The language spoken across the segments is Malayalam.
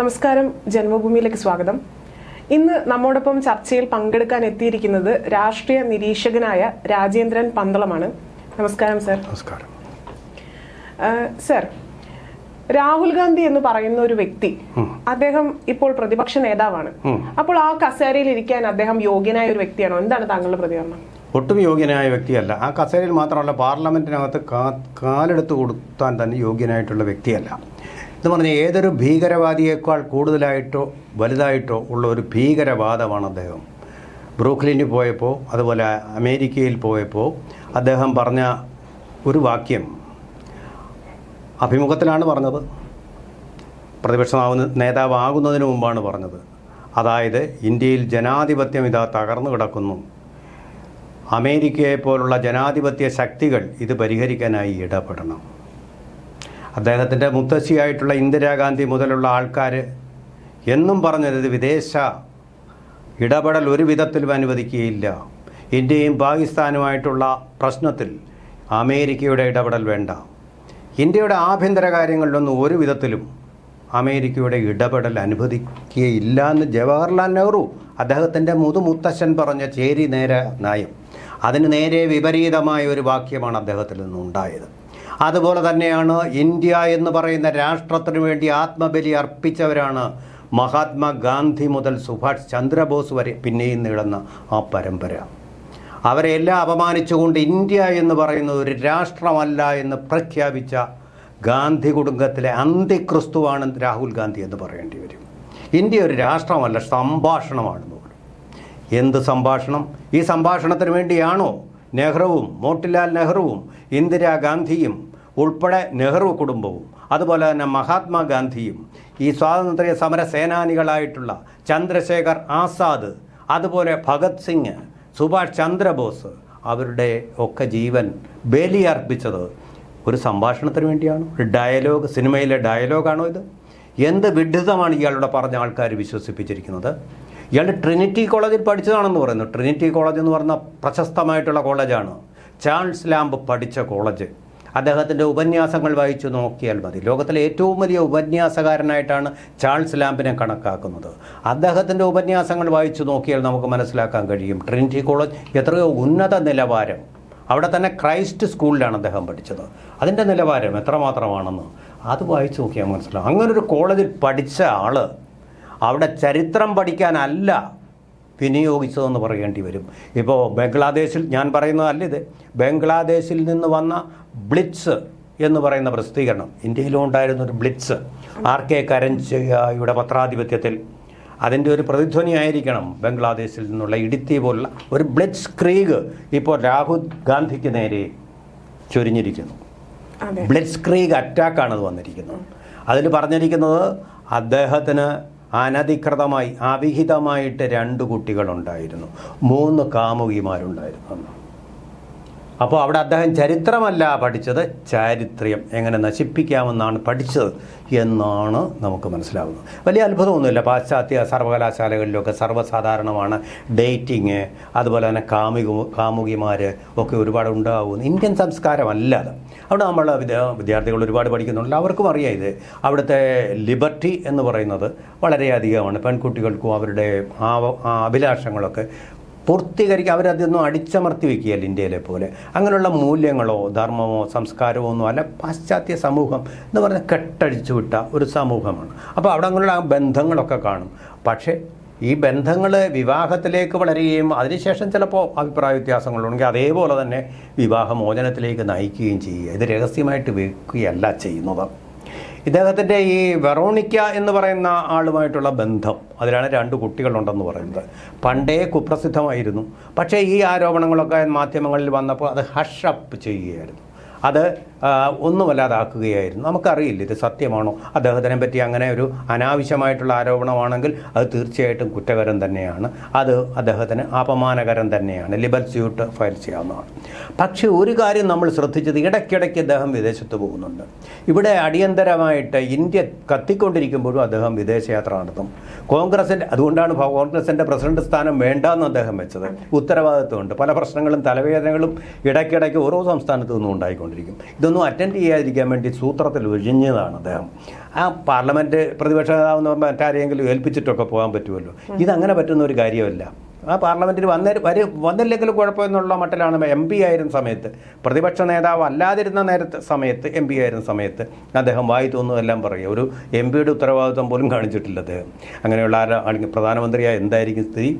നമസ്കാരം ജന്മഭൂമിയിലേക്ക് സ്വാഗതം. ഇന്ന് നമ്മോടൊപ്പം ചർച്ചയിൽ പങ്കെടുക്കാൻ എത്തിയിരിക്കുന്നത് രാഷ്ട്രീയ നിരീക്ഷകനായ രാജേന്ദ്രൻ പന്തളമാണ്. നമസ്കാരം സർ. നമസ്കാരം. സർ രാഹുൽ ഗാന്ധി എന്ന് പറയുന്ന ഒരു വ്യക്തി അദ്ദേഹം ഇപ്പോൾ പ്രതിപക്ഷ നേതാവാണ്. അപ്പോൾ ആ കസേരയിൽ ഇരിക്കാൻ അദ്ദേഹം യോഗ്യനായ ഒരു വ്യക്തിയാണോ? എന്താണ് താങ്കളുടെ പ്രതികരണം? ഒട്ടും യോഗ്യനായ വ്യക്തിയല്ല. ആ കസേരയിൽ മാത്രമല്ല പാർലമെന്റിനകത്ത് കാലെടുത്ത് കൊടുത്താൻ തന്നെ യോഗ്യനായിട്ടുള്ള വ്യക്തിയല്ല. എന്ന് പറഞ്ഞാൽ ഏതൊരു ഭീകരവാദിയേക്കാൾ കൂടുതലായിട്ടോ വലുതായിട്ടോ ഉള്ള ഒരു ഭീകരവാദമാണ് അദ്ദേഹം. ബ്രൂക്ലിനിൽ പോയപ്പോൾ അതുപോലെ അമേരിക്കയിൽ പോയപ്പോൾ അദ്ദേഹം പറഞ്ഞ ഒരു വാക്യം അഭിമുഖത്തിലാണ് പറഞ്ഞത്. പ്രതിപക്ഷമാവുന്ന നേതാവാകുന്നതിന് മുമ്പാണ് പറഞ്ഞത്. അതായത് ഇന്ത്യയിൽ ജനാധിപത്യം ഇതാ തകർന്നു കിടക്കുന്നു. അമേരിക്കയെ പോലുള്ള ജനാധിപത്യ ശക്തികൾ ഇത് പരിഹരിക്കാനായി ഇടപെടണം. അദ്ദേഹത്തിന്റെ മുത്തശ്ശിയായിട്ടുള്ള ഇന്ദിരാഗാന്ധി മുതലുള്ള ആൾക്കാർ എന്നും പറഞ്ഞത് വിദേശ ഇടപെടൽ ഒരു വിധത്തിലും അനുവദിക്കുകയില്ല. ഇന്ത്യയും പാകിസ്ഥാനുമായിട്ടുള്ള പ്രശ്നത്തിൽ അമേരിക്കയുടെ ഇടപെടൽ വേണ്ട. ഇന്ത്യയുടെ ആഭ്യന്തര കാര്യങ്ങളിലൊന്നും ഒരു വിധത്തിലും അമേരിക്കയുടെ ഇടപെടൽ അനുവദിക്കുകയില്ല എന്ന് ജവഹർലാൽ നെഹ്റു അദ്ദേഹത്തിന്റെ മുതുമുത്തശ്ശൻ പറഞ്ഞ ചേരി നേര നയം. അതിന് നേരെ വിപരീതമായ ഒരു വാക്യമാണ് അദ്ദേഹത്തിൽ നിന്നുണ്ടായത്. അതുപോലെ തന്നെയാണ് ഇന്ത്യ എന്ന് പറയുന്ന രാഷ്ട്രത്തിനു വേണ്ടി ആത്മബലി അർപ്പിച്ചവരാണ് മഹാത്മാഗാന്ധി മുതൽ സുഭാഷ് ചന്ദ്രബോസ് വരെ പിന്നെയും നീളുന്ന ആ പരമ്പര. അവരെ എല്ലാം അപമാനിച്ചുകൊണ്ട് ഇന്ത്യ എന്ന് പറയുന്നത് ഒരു രാഷ്ട്രമല്ല എന്ന് പ്രഖ്യാപിച്ച ഗാന്ധി കുടുംബത്തിലെ അന്തിക്രിസ്തുവാണ് രാഹുൽ ഗാന്ധി എന്ന് പറയേണ്ടി വരും. ഇന്ത്യ ഒരു രാഷ്ട്രമല്ല സംഭാഷണമാണെന്ന് എന്ത് സംഭാഷണം? ഈ സംഭാഷണത്തിന് വേണ്ടിയാണോ നെഹ്റുവും മോട്ടിലാൽ നെഹ്റുവും ഇന്ദിരാഗാന്ധിയും ഉൾപ്പെടെ നെഹ്റു കുടുംബവും അതുപോലെ തന്നെ മഹാത്മാഗാന്ധിയും ഈ സ്വാതന്ത്ര്യ സമര സേനാനികളായിട്ടുള്ള ചന്ദ്രശേഖർ ആസാദ് അതുപോലെ ഭഗത് സിംഗ് സുഭാഷ് ചന്ദ്രബോസ് അവരുടെ ഒക്കെ ജീവൻ ബലിയർപ്പിച്ചത് ഒരു സംഭാഷണത്തിന് വേണ്ടിയാണ്. ഒരു ഡയലോഗ് സിനിമയിലെ ഡയലോഗാണോ ഇത്? എന്ത് വിഡ്ഢിതമാണ് ഇയാളുടെ പറഞ്ഞ ആൾക്കാർ വിശ്വസിപ്പിച്ചിരിക്കുന്നത്? ഇയാൾ ട്രിനിറ്റി കോളേജിൽ പഠിച്ചതാണെന്ന് പറയുന്നു. ട്രിനിറ്റി കോളേജ് എന്ന് പറഞ്ഞ പ്രശസ്തമായിട്ടുള്ള കോളേജാണ് ചാൾസ് ലാംബ് പഠിച്ച കോളേജ്. അദ്ദേഹത്തിന്റെ ഉപന്യാസങ്ങൾ വായിച്ചു നോക്കിയാൽ മതി. ലോകത്തിലെ ഏറ്റവും വലിയ ഉപന്യാസകാരനായിട്ടാണ് ചാൾസ് ലാംബിനെ കണക്കാക്കുന്നത്. അദ്ദേഹത്തിന്റെ ഉപന്യാസങ്ങൾ വായിച്ചു നോക്കിയാൽ നമുക്ക് മനസ്സിലാക്കാൻ കഴിയും. ട്രിനിറ്റി കോളേജ് എത്രയോ ഉന്നത നിലവാരം. അവിടെ തന്നെ ക്രൈസ്റ്റ് സ്കൂളിലാണ് അദ്ദേഹം പഠിച്ചത്. അതിന്റെ നിലവാരം എത്രമാത്രമാണെന്ന് അത് വായിച്ചു നോക്കിയാൽ മനസ്സിലാവും. അങ്ങനൊരു കോളേജിൽ പഠിച്ച ആൾ അവിടെ ചരിത്രം പഠിക്കാനല്ല വിനിയോഗിച്ചതെന്ന് പറയേണ്ടി വരും. ഇപ്പോൾ ബംഗ്ലാദേശിൽ ഞാൻ പറയുന്നതല്ല ഇത്. ബംഗ്ലാദേശിൽ നിന്ന് വന്ന ബ്ലിറ്റ്സ് എന്ന് പറയുന്ന പ്രസിദ്ധീകരണം. ഇന്ത്യയിലും ഉണ്ടായിരുന്ന ഒരു ബ്ലിറ്റ്സ് ആർ കെ കരഞ്ചയുടെ പത്രാധിപത്യത്തിൽ. അതിന്റെ ഒരു പ്രതിധ്വനിയായിരിക്കണം ബംഗ്ലാദേശിൽ നിന്നുള്ള ഇടുത്തി പോലുള്ള ഒരു ബ്ലിറ്റ്സ് ക്രീഗ് ഇപ്പോൾ രാഹുൽ ഗാന്ധിക്ക് നേരെ ചൊരിഞ്ഞിരിക്കുന്നു. ബ്ലിറ്റ്സ് ക്രീഗ് അറ്റാക്കാണ് അത് വന്നിരിക്കുന്നത്. അതിൽ പറഞ്ഞിരിക്കുന്നത് അദ്ദേഹത്തിന് അനധികൃതമായി അവിഹിതമായിട്ട് രണ്ട് കുട്ടികളുണ്ടായിരുന്നു. മൂന്ന് കാമുകിമാരുണ്ടായിരുന്നു അപ്പോൾ അവിടെ അദ്ദേഹം ചരിത്രമല്ല പഠിച്ചത് ചാരിത്രം എങ്ങനെ നശിപ്പിക്കാമെന്നാണ് പഠിച്ചത് എന്നാണ് നമുക്ക് മനസ്സിലാവുന്നത്. വലിയ അത്ഭുതമൊന്നുമില്ല. പാശ്ചാത്യ സർവകലാശാലകളിലൊക്കെ സർവസാധാരണമാണ് ഡേറ്റിങ് അതുപോലെ തന്നെ കാമുക കാമുകിമാർ ഒക്കെ ഒരുപാട് ഉണ്ടാകുന്നു ഇന്ത്യൻ സംസ്കാരമല്ല അത് അവിടെ നമ്മൾ വിദ്യാ വിദ്യാർത്ഥികൾ ഒരുപാട് പഠിക്കുന്നുണ്ട് അവർക്കും അറിയാം ഇത്. അവിടുത്തെ ലിബർട്ടി എന്ന് പറയുന്നത് വളരെയധികമാണ്. പെൺകുട്ടികൾക്കും അവരുടെ ആ അഭിലാഷങ്ങളൊക്കെ പൂർത്തീകരിക്കുക അവരതൊന്നും അടിച്ചമർത്തി വെക്കുകയല്ല ഇന്ത്യയിലെ പോലെ. അങ്ങനെയുള്ള മൂല്യങ്ങളോ ധർമ്മമോ സംസ്കാരമോ ഒന്നും അല്ല. പാശ്ചാത്യ സമൂഹം എന്ന് പറഞ്ഞാൽ കെട്ടടിച്ചു വിട്ട ഒരു സമൂഹമാണ്. അപ്പോൾ അവിടെ അങ്ങനെയുള്ള ബന്ധങ്ങളൊക്കെ കാണും. പക്ഷേ ഈ ബന്ധങ്ങൾ വിവാഹത്തിലേക്ക് വളരുകയും അതിനുശേഷം ചിലപ്പോൾ അഭിപ്രായ വ്യത്യാസങ്ങളുണ്ടെങ്കിൽ അതേപോലെ തന്നെ വിവാഹമോചനത്തിലേക്ക് നയിക്കുകയും ചെയ്യുക. ഇത് രഹസ്യമായിട്ട് വെക്കുകയല്ല ചെയ്യുന്നത്. ഇദ്ദേഹത്തിന്റെ ഈ വെറോണിക്ക എന്ന് പറയുന്ന ആളുമായിട്ടുള്ള ബന്ധം അതിലാണ് രണ്ട് കുട്ടികളുണ്ടെന്ന് പറയുന്നത്. പണ്ടേ കുപ്രസിദ്ധമായിരുന്നു. പക്ഷേ ഈ ആരോപണങ്ങളൊക്കെ മാധ്യമങ്ങളിൽ വന്നപ്പോൾ അത് ഹഷ് അപ്പ് ചെയ്യുകയായിരുന്നു. അത് ഒന്നുമല്ലാതാക്കുകയായിരുന്നു. നമുക്കറിയില്ല ഇത് സത്യമാണോ? അദ്ദേഹത്തിനെ പറ്റി അങ്ങനെ ഒരു അനാവശ്യമായിട്ടുള്ള ആരോപണമാണെങ്കിൽ അത് തീർച്ചയായിട്ടും കുറ്റകരം തന്നെയാണ്. അത് അദ്ദേഹത്തിന് അപമാനകരം തന്നെയാണ്. ലിബൽ സ്യൂട്ട് ഫയൽ ചെയ്യാവുന്നതാണ്. പക്ഷേ ഒരു കാര്യം നമ്മൾ ശ്രദ്ധിച്ചത് ഇടയ്ക്കിടയ്ക്ക് അദ്ദേഹം വിദേശത്ത് പോകുന്നുണ്ട്. ഇവിടെ അടിയന്തരമായിട്ട് ഇന്ത്യ കത്തിക്കൊണ്ടിരിക്കുമ്പോഴും അദ്ദേഹം വിദേശയാത്ര നടത്തും. കോൺഗ്രസിന്റെ അതുകൊണ്ടാണ് കോൺഗ്രസിന്റെ പ്രസിഡന്റ് സ്ഥാനം വേണ്ടെന്ന് അദ്ദേഹം വെച്ചത്. ഉത്തരവാദിത്വമുണ്ട്. പല പ്രശ്നങ്ങളും തലവേദനകളും ഇടയ്ക്കിടയ്ക്ക് ഓരോ സംസ്ഥാനത്തു നിന്നും ഉണ്ടായിക്കൊണ്ടിരിക്കും ഇതൊന്നും അറ്റൻഡ് ചെയ്യാതിരിക്കാൻ വേണ്ടി സൂത്രത്തിൽ ഒഴിഞ്ഞതാണ് അദ്ദേഹം. ആ പാർലമെന്റ് പ്രതിപക്ഷ നേതാവെന്ന് പറയുമ്പോൾ മറ്റാരെയെങ്കിലും ഏൽപ്പിച്ചിട്ടൊക്കെ പോകാൻ പറ്റുമല്ലോ. ഇതങ്ങനെ പറ്റുന്ന ഒരു കാര്യമല്ല. ആ പാർലമെന്റിൽ വന്ന വരും വന്നില്ലെങ്കിലും കുഴപ്പമെന്നുള്ള മട്ടിലാണ് എം പി ആയിരുന്ന സമയത്ത്. പ്രതിപക്ഷ നേതാവ് അല്ലാതിരുന്ന നേരത്തെ സമയത്ത് എം പി ആയിരുന്ന സമയത്ത് അദ്ദേഹം വായി തോന്നുന്നതെല്ലാം പറയും ഒരു എം പിയുടെ ഉത്തരവാദിത്വം പോലും കാണിച്ചിട്ടില്ല അദ്ദേഹം. അങ്ങനെയുള്ള ആരാ പ്രധാനമന്ത്രിയായ എന്തായിരിക്കും സ്ഥിതി?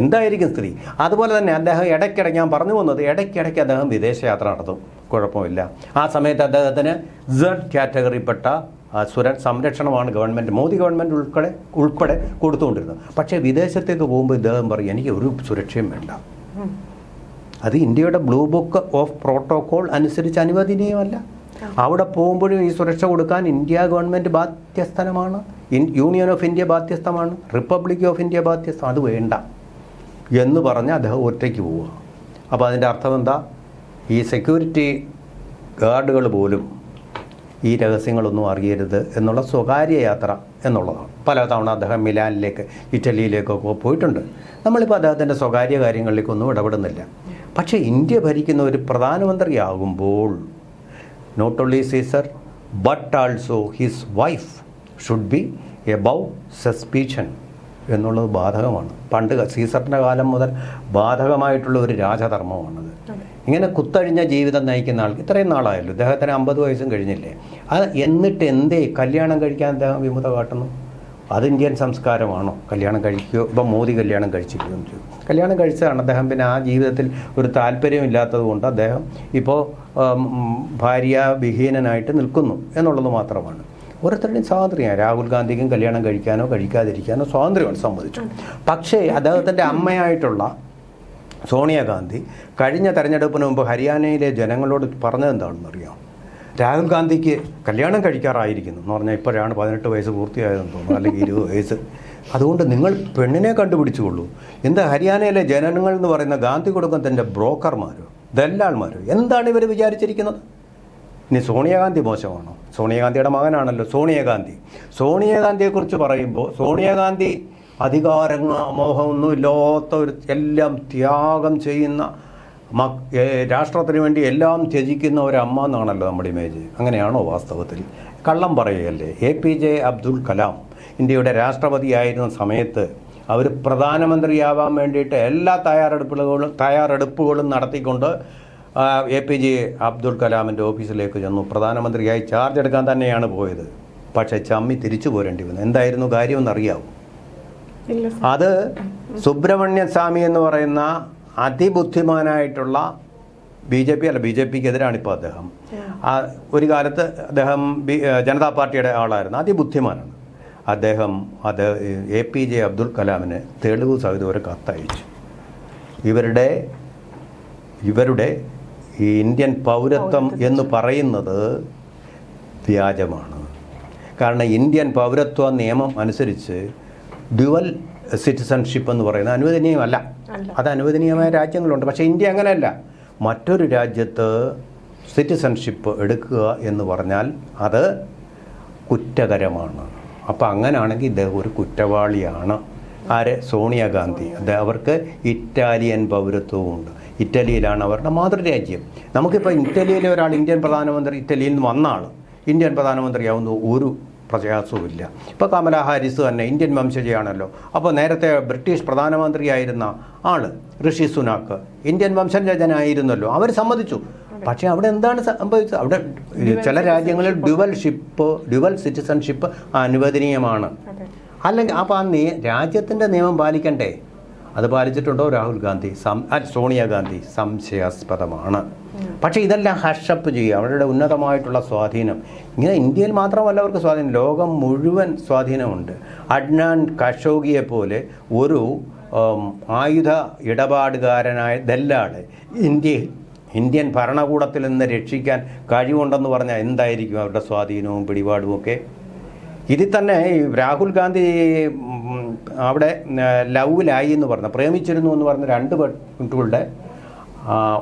എന്തായിരിക്കും സ്ത്രീ അതുപോലെ തന്നെ അദ്ദേഹം ഇടയ്ക്കിടയ്ക്ക് ഞാൻ പറഞ്ഞു വന്നത് ഇടയ്ക്കിടയ്ക്ക് അദ്ദേഹം വിദേശയാത്ര നടത്തും. കുഴപ്പമില്ല. ആ സമയത്ത് അദ്ദേഹത്തിന് സെഡ് കാറ്റഗറിപ്പെട്ട സുര സംരക്ഷണമാണ് ഗവൺമെന്റ് മോദി ഗവൺമെന്റ് ഉൾപ്പെടെ ഉൾപ്പെടെ കൊടുത്തുകൊണ്ടിരുന്നത്. പക്ഷേ വിദേശത്തേക്ക് പോകുമ്പോൾ ഇദ്ദേഹം പറയും എനിക്ക് ഒരു സുരക്ഷയും വേണ്ട. അത് ഇന്ത്യയുടെ ബ്ലൂ ബുക്ക് ഓഫ് പ്രോട്ടോകോൾ അനുസരിച്ച് അനുവദനീയമല്ല. അവിടെ പോകുമ്പോഴും ഈ സുരക്ഷ കൊടുക്കാൻ ഇന്ത്യ ഗവൺമെന്റ് ബാധ്യസ്ഥനമാണ്. യൂണിയൻ ഓഫ് ഇന്ത്യ ബാധ്യസ്ഥമാണ്. റിപ്പബ്ലിക് ഓഫ് ഇന്ത്യ ബാധ്യസ്ഥ അത് വേണ്ട. എന്ന് പറഞ്ഞ് അദ്ദേഹം ഒറ്റയ്ക്ക് പോവുക. അപ്പോൾ അതിന്റെ അർത്ഥം എന്താ? ഈ സെക്യൂരിറ്റി ഗാർഡുകൾ പോലും ഈ രഹസ്യങ്ങളൊന്നും അറിയരുത് എന്നുള്ള സ്വകാര്യ യാത്ര എന്നുള്ളതാണ്. പല തവണ അദ്ദേഹം മിലാനിലേക്ക് ഇറ്റലിയിലേക്കൊക്കെ പോയിട്ടുണ്ട്. നമ്മളിപ്പോൾ അദ്ദേഹത്തിന്റെ സ്വകാര്യ കാര്യങ്ങളിലേക്കൊന്നും ഇടപെടുന്നില്ല. പക്ഷേ ഇന്ത്യ ഭരിക്കുന്ന ഒരു പ്രധാനമന്ത്രിയാകുമ്പോൾ not only Caesar but also his wife should be above suspicion എന്നുള്ളത് ബാധകമാണ്. പണ്ട് സീസറിന്റെ കാലം മുതൽ ബാധകമായിട്ടുള്ള ഒരു രാജധർമ്മമാണത്. ഇങ്ങനെ കുത്തഴിഞ്ഞ ജീവിതം നയിക്കുന്ന ആൾ ഇത്രയും നാളായല്ലോ അദ്ദേഹത്തിന് അമ്പത് വയസ്സും കഴിഞ്ഞില്ലേ? അത് എന്നിട്ട് എന്തേ? കല്യാണം കഴിക്കാൻ അദ്ദേഹം വിമുത കാട്ടുന്നു? അത് ഇന്ത്യൻ സംസ്കാരമാണോ? കല്യാണം കഴിക്കുകയോ ഇപ്പം മോദി കല്യാണം കഴിച്ചിരിക്കുകയോ ചെയ്തു കല്യാണം കഴിച്ചതാണ് അദ്ദേഹം. പിന്നെ ആ ജീവിതത്തിൽ ഒരു താല്പര്യമില്ലാത്തത് കൊണ്ട് അദ്ദേഹം ഇപ്പോൾ ഭാര്യ വിഹീനനായിട്ട് നിൽക്കുന്നു എന്നുള്ളത് മാത്രമാണ്. ഓരോരുത്തരുടെയും സ്വാതന്ത്ര്യമാണ് രാഹുൽ ഗാന്ധിക്കും കല്യാണം കഴിക്കാനോ കഴിക്കാതിരിക്കാനോ സ്വാതന്ത്ര്യമാണ് സമ്മതിച്ചു പക്ഷേ അദ്ദേഹത്തിന്റെ അമ്മയായിട്ടുള്ള സോണിയാഗാന്ധി കഴിഞ്ഞ തെരഞ്ഞെടുപ്പിന് മുമ്പ് ഹരിയാനയിലെ ജനങ്ങളോട് പറഞ്ഞത് എന്താണെന്ന് അറിയാം രാഹുൽ ഗാന്ധിക്ക് കല്യാണം കഴിക്കാറായിരിക്കുന്നു എന്ന് പറഞ്ഞാൽ ഇപ്പോഴാണ് പതിനെട്ട് വയസ്സ് പൂർത്തിയായതെന്ന് തോന്നുന്നു അല്ലെങ്കിൽ ഇരുപത് വയസ്സ്. അതുകൊണ്ട് നിങ്ങൾ പെണ്ണിനെ കണ്ടുപിടിച്ചുകൊള്ളൂ. എന്താ ഹരിയാനയിലെ ജനങ്ങൾ എന്ന് പറയുന്ന ഗാന്ധി കുടുംബത്തിന്റെ ബ്രോക്കർമാരോ ദല്ലാൾമാരോ? എന്താണ് ഇവർ വിചാരിച്ചിരിക്കുന്നത്? ഇനി സോണിയാഗാന്ധി മോശമാണോ? സോണിയാഗാന്ധിയുടെ മകനാണല്ലോ സോണിയാഗാന്ധി. സോണിയാഗാന്ധിയെക്കുറിച്ച് പറയുമ്പോൾ സോണിയാഗാന്ധി അധികാരങ്ങൾ മോഹമൊന്നും ഇല്ലാത്ത ഒരു എല്ലാം ത്യാഗം ചെയ്യുന്ന മക് രാഷ്ട്രത്തിന് വേണ്ടി എല്ലാം ത്യജിക്കുന്ന ഒരു അമ്മ എന്നാണല്ലോ നമ്മുടെ ഇമേജ്. അങ്ങനെയാണോ വാസ്തവത്തിൽ? കള്ളം പറയുകയല്ലേ? A P J Abdul Kalam ഇന്ത്യയുടെ രാഷ്ട്രപതിയായിരുന്ന സമയത്ത് അവർ പ്രധാനമന്ത്രിയാവാൻ വേണ്ടിയിട്ട് എല്ലാ തയ്യാറെടുപ്പുകളും തയ്യാറെടുപ്പുകളും നടത്തിക്കൊണ്ട് എ പി ജെ അബ്ദുൽ കലാമിന്റെ ഓഫീസിലേക്ക് ചെന്നു. പ്രധാനമന്ത്രിയായി ചാർജ് എടുക്കാൻ തന്നെയാണ് പോയത്. പക്ഷേ ചമ്മി തിരിച്ചു പോരേണ്ടി വന്നു. എന്തായിരുന്നു കാര്യമെന്നറിയാവും അത് സുബ്രഹ്മണ്യ സ്വാമി എന്ന് പറയുന്ന അതിബുദ്ധിമാനായിട്ടുള്ള ബി ജെ പി അല്ല ബി ജെ പിക്ക് എതിരാണ് ഇപ്പോൾ അദ്ദേഹം ഒരു കാലത്ത് അദ്ദേഹം ബി ജനതാ പാർട്ടിയുടെ ആളായിരുന്നു. അതിബുദ്ധിമാനാണ്. അദ്ദേഹം അത് എ പി ജെ അബ്ദുൽ കലാമിന് തെളിവ് സഹിതം ഒരു കത്തയച്ചു. ഇവരുടെ ഇവരുടെ ഈ ഇന്ത്യൻ പൗരത്വം എന്ന് പറയുന്നത് വ്യാജമാണ്. കാരണം ഇന്ത്യൻ പൗരത്വ നിയമം അനുസരിച്ച് ഡ്യുവൽ സിറ്റിസൺഷിപ്പ് എന്ന് പറയുന്നത് അനുവദനീയമല്ല. അത് അനുവദനീയമായ രാജ്യങ്ങളുണ്ട്. പക്ഷേ ഇന്ത്യ അങ്ങനെയല്ല. മറ്റൊരു രാജ്യത്ത് സിറ്റിസൺഷിപ്പ് എടുക്കുക എന്ന് പറഞ്ഞാൽ അത് കുറ്റകരമാണ്. അപ്പോൾ അങ്ങനെയാണെങ്കിൽ ഇദ്ദേഹം ഒരു കുറ്റവാളിയാണ്. ആര്? സോണിയാഗാന്ധി അദ്ദേഹം അവർക്ക് ഇറ്റാലിയൻ പൗരത്വവുമുണ്ട്. ഇറ്റലിയിലാണ് അവരുടെ മാതൃരാജ്യം. നമുക്കിപ്പോൾ ഇറ്റലിയിലെ ഒരാൾ ഇന്ത്യൻ പ്രധാനമന്ത്രി ഇറ്റലിയിൽ നിന്ന് വന്ന ആൾ ഇന്ത്യൻ പ്രധാനമന്ത്രിയാവുന്ന ഒരു പ്രയാസവുമില്ല. ഇപ്പോൾ കമല ഹാരിസ് തന്നെ ഇന്ത്യൻ വംശജയാണല്ലോ. അപ്പോൾ നേരത്തെ ബ്രിട്ടീഷ് പ്രധാനമന്ത്രിയായിരുന്ന ആൾ ഋഷി സുനാക്ക് ഇന്ത്യൻ വംശജനായിരുന്നല്ലോ. അവർ സമ്മതിച്ചു. പക്ഷേ അവിടെ എന്താണ് സംഭവിച്ചത്? അവിടെ ചില രാജ്യങ്ങളിൽ ഡ്യുവൽ ഷിപ്പ് ഡ്യുവൽ സിറ്റിസൺഷിപ്പ് അനുവദനീയമാണ്. അല്ലെങ്കിൽ അപ്പോൾ ആ രാജ്യത്തിന്റെ നിയമം പാലിക്കണ്ടേ? അത് പാലിച്ചിട്ടുണ്ടോ രാഹുൽ ഗാന്ധി? സം സോണിയാഗാന്ധി സംശയാസ്പദമാണ്. പക്ഷേ ഇതെല്ലാം ഹഷപ്പ് ചെയ്യുക അവരുടെ ഉന്നതമായിട്ടുള്ള സ്വാധീനം. ഇങ്ങനെ ഇന്ത്യയിൽ മാത്രമല്ല അവർക്ക് സ്വാധീനം ലോകം മുഴുവൻ സ്വാധീനമുണ്ട്. അഡ്നാൻ കഷോഗിയെ പോലെ ഒരു ആയുധ ഇടപാടുകാരനായ ദല്ലാൾ ഇന്ത്യയിൽ ഇന്ത്യൻ ഭരണകൂടത്തിൽ നിന്ന് രക്ഷിക്കാൻ കഴിവുണ്ടെന്ന് പറഞ്ഞാൽ എന്തായിരിക്കും അവരുടെ സ്വാധീനവും പിടിപാടുമൊക്കെ? ഇതിൽ തന്നെ രാഹുൽ ഗാന്ധി അവിടെ ലവിലായി എന്ന് പറഞ്ഞ പ്രേമിച്ചിരുന്നു എന്ന് പറഞ്ഞ രണ്ട് പെൺകുട്ടികളുടെ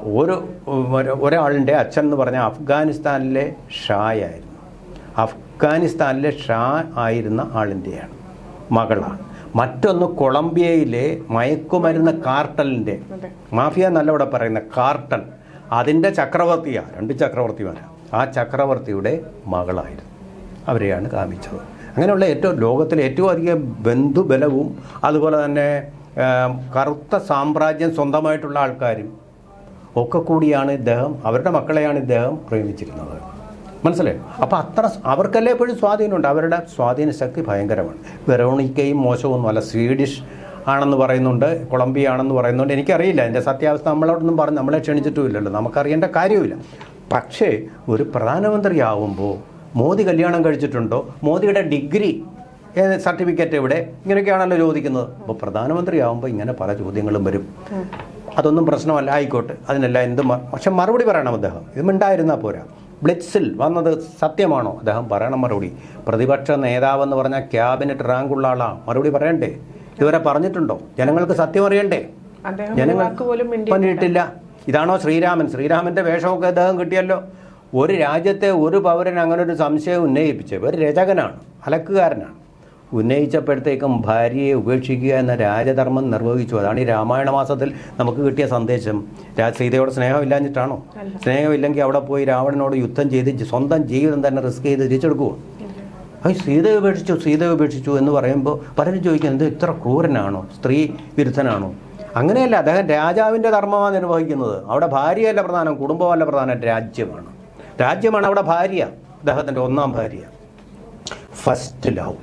ഒരു ഒരു- ഒരാളിന്റെ അച്ഛൻ എന്ന് പറഞ്ഞാൽ അഫ്ഗാനിസ്ഥാനിലെ ഷായായിരുന്നു. അഫ്ഗാനിസ്ഥാനിലെ ഷാ ആയിരുന്ന ആളിന്റെയാണ് മകളാണ്. മറ്റൊന്ന് കൊളംബിയയിലെ മയക്കുമരുന്ന് കാർട്ടലിന്റെ മാഫിയ എന്നല്ല പറയുന്ന കാർട്ടൽ അതിന്റെ ചക്രവർത്തിയാണ് രണ്ട് ചക്രവർത്തിമാരാണ് ആ ചക്രവർത്തിയുടെ മകളായിരുന്നു. അവരെയാണ് കാമിച്ചത്. അങ്ങനെയുള്ള ഏറ്റവും ലോകത്തിലെ ഏറ്റവും അധികം ബന്ധുബലവും അതുപോലെ തന്നെ കറുത്ത സാമ്രാജ്യം സ്വന്തമായിട്ടുള്ള ആൾക്കാരും ഒക്കെ കൂടിയാണ് ഇദ്ദേഹം. അവരുടെ മക്കളെയാണ് ഇദ്ദേഹം പ്രേമിച്ചിരുന്നത്. മനസ്സിലായോ? അപ്പോൾ അത്ര അവർക്കല്ലേ എപ്പോഴും സ്വാധീനമുണ്ട് അവരുടെ സ്വാധീന ശക്തി ഭയങ്കരമാണ്. വെറോണിക്കയും മോശമൊന്നുമല്ല സ്വീഡിഷ് ആണെന്ന് പറയുന്നുണ്ട്. കൊളംബിയ ആണെന്ന് പറയുന്നുണ്ട്. എനിക്കറിയില്ല. എന്റെ സത്യാവസ്ഥ നമ്മളോടൊന്നും പറഞ്ഞ് നമ്മളെ ക്ഷണിച്ചിട്ടുമില്ലല്ലോ. നമുക്കറിയേണ്ട കാര്യമില്ല പക്ഷേ ഒരു പ്രധാനമന്ത്രിയാവുമ്പോൾ മോദി കല്യാണം കഴിച്ചിട്ടുണ്ടോ? മോദിയുടെ ഡിഗ്രി സർട്ടിഫിക്കറ്റ് എവിടെ? ഇങ്ങനെയൊക്കെയാണല്ലോ ചോദിക്കുന്നത്. അപ്പോൾ പ്രധാനമന്ത്രിയാവുമ്പോൾ ഇങ്ങനെ പല ചോദ്യങ്ങളും വരും. അതൊന്നും പ്രശ്നമല്ല ആയിക്കോട്ടെ. അതിനല്ല എന്ത് പക്ഷെ മറുപടി പറയണം അദ്ദേഹം. ഇത് മിണ്ടായിരുന്നാൽ പോരാ. ബ്ലിറ്റ്സിൽ വന്നത് സത്യമാണോ? അദ്ദേഹം പറയണം മറുപടി. പ്രതിപക്ഷ നേതാവെന്ന് പറഞ്ഞാൽ ക്യാബിനറ്റ് റാങ്കുള്ള ആളാണ് മറുപടി പറയണ്ടേ? ഇതുവരെ പറഞ്ഞിട്ടുണ്ടോ? ജനങ്ങൾക്ക് സത്യം അറിയണ്ടേ? ജനങ്ങൾക്ക് പോലും പറഞ്ഞിട്ടില്ല ഇതാണോ ശ്രീരാമൻ? ശ്രീരാമന്റെ വേഷമൊക്കെ അദ്ദേഹം കിട്ടിയല്ലോ. ഒരു രാജ്യത്തെ ഒരു പൗരൻ അങ്ങനെ ഒരു സംശയം ഉന്നയിപ്പിച്ച് ഒരു രചകനാണ് അലക്കുകാരനാണ്. ഉന്നയിച്ചപ്പോഴത്തേക്കും ഭാര്യയെ ഉപേക്ഷിക്കുക എന്ന രാജധർമ്മം നിർവഹിച്ചു. അതാണ് ഈ രാമായണ മാസത്തിൽ നമുക്ക് കിട്ടിയ സന്ദേശം. രാജ സീതയോട് സ്നേഹമില്ലാഞ്ഞിട്ടാണോ? സ്നേഹമില്ലെങ്കിൽ അവിടെ പോയി രാവണനോട് യുദ്ധം ചെയ്ത് സ്വന്തം ജീവിതം തന്നെ റിസ്ക് ചെയ്ത് തിരിച്ചെടുക്കുമോ അത് സീതയെ ഉപേക്ഷിച്ചു സീതയെ ഉപേക്ഷിച്ചു എന്ന് പറയുമ്പോൾ പലരും ചോദിക്കുന്നത് ഇത്ര ക്രൂരനാണോ? സ്ത്രീ വിരുദ്ധനാണോ? അങ്ങനെയല്ല അദ്ദേഹം രാജാവിന്റെ ധർമ്മമാണ് നിർവഹിക്കുന്നത്. അവിടെ ഭാര്യയല്ല പ്രധാനം കുടുംബമല്ല പ്രധാനം രാജ്യമാണ്. രാജ്യമാണ് അവിടെ ഭാര്യ. അദ്ദേഹത്തിന്റെ ഒന്നാം ഭാര്യ. ഫസ്റ്റ് ലവ്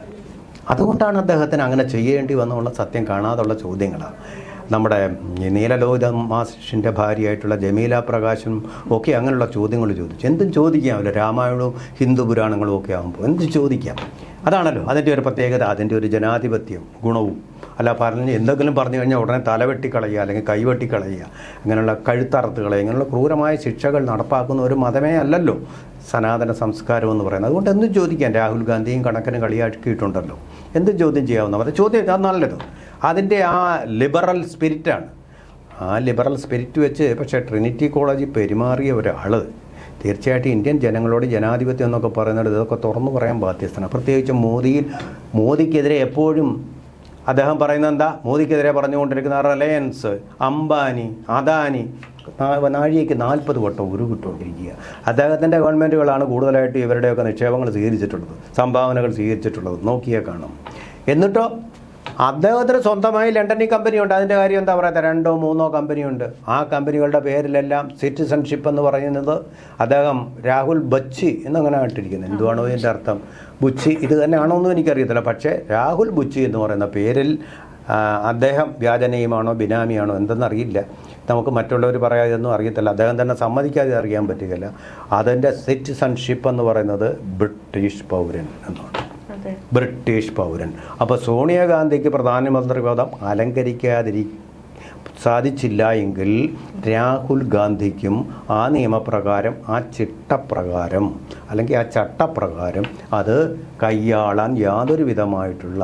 അതുകൊണ്ടാണ് അദ്ദേഹത്തിന് അങ്ങനെ ചെയ്യേണ്ടി വന്നുള്ള സത്യം കാണാതുള്ള ചോദ്യങ്ങളാണ് നമ്മുടെ നീലലോഹിത മാഷിന്റെ ഭാര്യയായിട്ടുള്ള ജമീല പ്രകാശനും ഒക്കെ അങ്ങനെയുള്ള ചോദ്യങ്ങൾ ചോദിച്ചു. എന്തും ചോദിക്കാമല്ലോ രാമായണവും ഹിന്ദു പുരാണങ്ങളും ഒക്കെ ആകുമ്പോൾ എന്ത് ചോദിക്കാം. അതാണല്ലോ. അതിന്റെ ഒരു പ്രത്യേകത അതിന്റെ ഒരു ജനാധിപത്യം ഗുണവും. അല്ല പറഞ്ഞ് എന്തെങ്കിലും പറഞ്ഞു കഴിഞ്ഞാൽ ഉടനെ തലവെട്ടിക്കളയുക അല്ലെങ്കിൽ കൈവെട്ടിക്കളയുക അങ്ങനെയുള്ള കഴുത്തറുത്ത് കളയുക ഇങ്ങനെയുള്ള ക്രൂരമായ ശിക്ഷകൾ നടപ്പാക്കുന്ന ഒരു മതമേ അല്ലല്ലോ സനാതന സംസ്കാരം എന്ന് പറയുന്നത്. അതുകൊണ്ട് എന്തും ചോദിക്കാം. രാഹുൽ ഗാന്ധിയും കണക്കിന് കളിയാക്കിയിട്ടുണ്ടല്ലോ. എന്ത് ചോദ്യം ചെയ്യാവുന്ന അത് ചോദ്യം അത് നല്ലത്. അതിന്റെ ആ ലിബറൽ സ്പിരിറ്റാണ്. ആ ലിബറൽ സ്പിരിറ്റ് വെച്ച് പക്ഷേ ട്രിനിറ്റി കോളേജിൽ പെരുമാറിയ ഒരാൾ തീർച്ചയായിട്ടും ഇന്ത്യൻ ജനങ്ങളോട് ജനാധിപത്യം എന്നൊക്കെ പറയുന്നത് ഇതൊക്കെ തുറന്നു പറയാൻ ബാധ്യസ്ഥനാണ്. പ്രത്യേകിച്ച് മോദിയിൽ മോദിക്കെതിരെ എപ്പോഴും അദ്ദേഹം പറയുന്നത് എന്താ? മോദിക്കെതിരെ പറഞ്ഞുകൊണ്ടിരിക്കുന്ന റിലയൻസ് അംബാനി അദാനി നാഴികയ്ക്ക് നാൽപ്പത് വട്ടം ഉരുവിട്ടുകൊണ്ടിരിക്കുക അദ്ദേഹത്തിന്റെ ഗവൺമെന്റുകളാണ് കൂടുതലായിട്ട് ഇവരുടെയൊക്കെ നിക്ഷേപങ്ങൾ സ്വീകരിച്ചിട്ടുള്ളത് സംഭാവനകൾ സ്വീകരിച്ചിട്ടുള്ളത്. നോക്കിയേ കാണും. എന്നിട്ടോ അദ്ദേഹത്തിന് സ്വന്തമായി ലണ്ടനിൽ കമ്പനിയുണ്ട് അതിന്റെ കാര്യം എന്താ പറയുക? രണ്ടോ മൂന്നോ കമ്പനി ഉണ്ട്. ആ കമ്പനികളുടെ പേരിലെല്ലാം സിറ്റിസൺഷിപ്പ് എന്ന് പറയുന്നത് അദ്ദേഹം രാഹുൽ ബച്ചി എന്നങ്ങനെ ഇട്ടിരിക്കുന്നത് എന്തുവാണോ ഇതിന്റെ അർത്ഥം? ബുച്ചി ഇത് തന്നെയാണോ എന്നും എനിക്കറിയത്തില്ല. പക്ഷേ രാഹുൽ ബുച്ചി എന്ന് പറയുന്ന പേരിൽ അദ്ദേഹം വ്യാജനയുമാണോ ബിനാമിയാണോ എന്തെന്നറിയില്ല. നമുക്ക് മറ്റുള്ളവർ പറയാതെയൊന്നും അറിയത്തില്ല. അദ്ദേഹം തന്നെ സമ്മതിക്കാതെ അറിയാൻ പറ്റുകയില്ല. അതിന്റെ സിറ്റിസൺഷിപ്പ് എന്ന് പറയുന്നത് ബ്രിട്ടീഷ് പൗരൻ എന്നാണ്. ബ്രിട്ടീഷ് പൗരൻ. അപ്പോൾ സോണിയാഗാന്ധിക്ക് പ്രധാനമന്ത്രി പദം അലങ്കരിക്കാതിരി സാധിച്ചില്ല എങ്കിൽ രാഹുൽ ഗാന്ധിക്കും ആ നിയമപ്രകാരം ആ ചിട്ടപ്രകാരം അല്ലെങ്കിൽ ആ ചട്ടപ്രകാരം അത് കൈയാളാൻ യാതൊരു വിധമായിട്ടുള്ള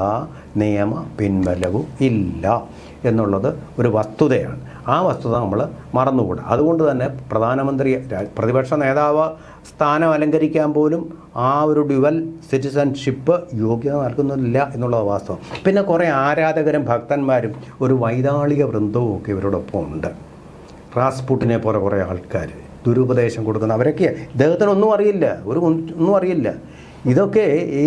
നിയമ പിൻബലവും ഇല്ല എന്നുള്ളത് ഒരു വസ്തുതയാണ്. ആ വസ്തുത നമ്മൾ മറന്നുകൂടാ. അതുകൊണ്ട് തന്നെ പ്രധാനമന്ത്രി പ്രതിപക്ഷ നേതാവ് സ്ഥാനം അലങ്കരിക്കാൻ പോലും ആ ഒരു ഡ്യുവൽ സിറ്റിസൺഷിപ്പ് യോഗ്യത നൽകുന്നില്ല എന്നുള്ളത് വാസ്തവം. പിന്നെ കുറേ ആരാധകരും ഭക്തന്മാരും ഒരു വൈതാളിക വൃന്ദവും ഒക്കെ ഇവരോടൊപ്പം ഉണ്ട്. റാസ്പുട്ടിനെ പോലെ കുറേ ആൾക്കാർ ദുരുപദേശം കൊടുക്കുന്ന അവരൊക്കെ ഇദ്ദേഹത്തിനൊന്നും അറിയില്ല ഒരു ഒന്നും അറിയില്ല. ഇതൊക്കെ ഈ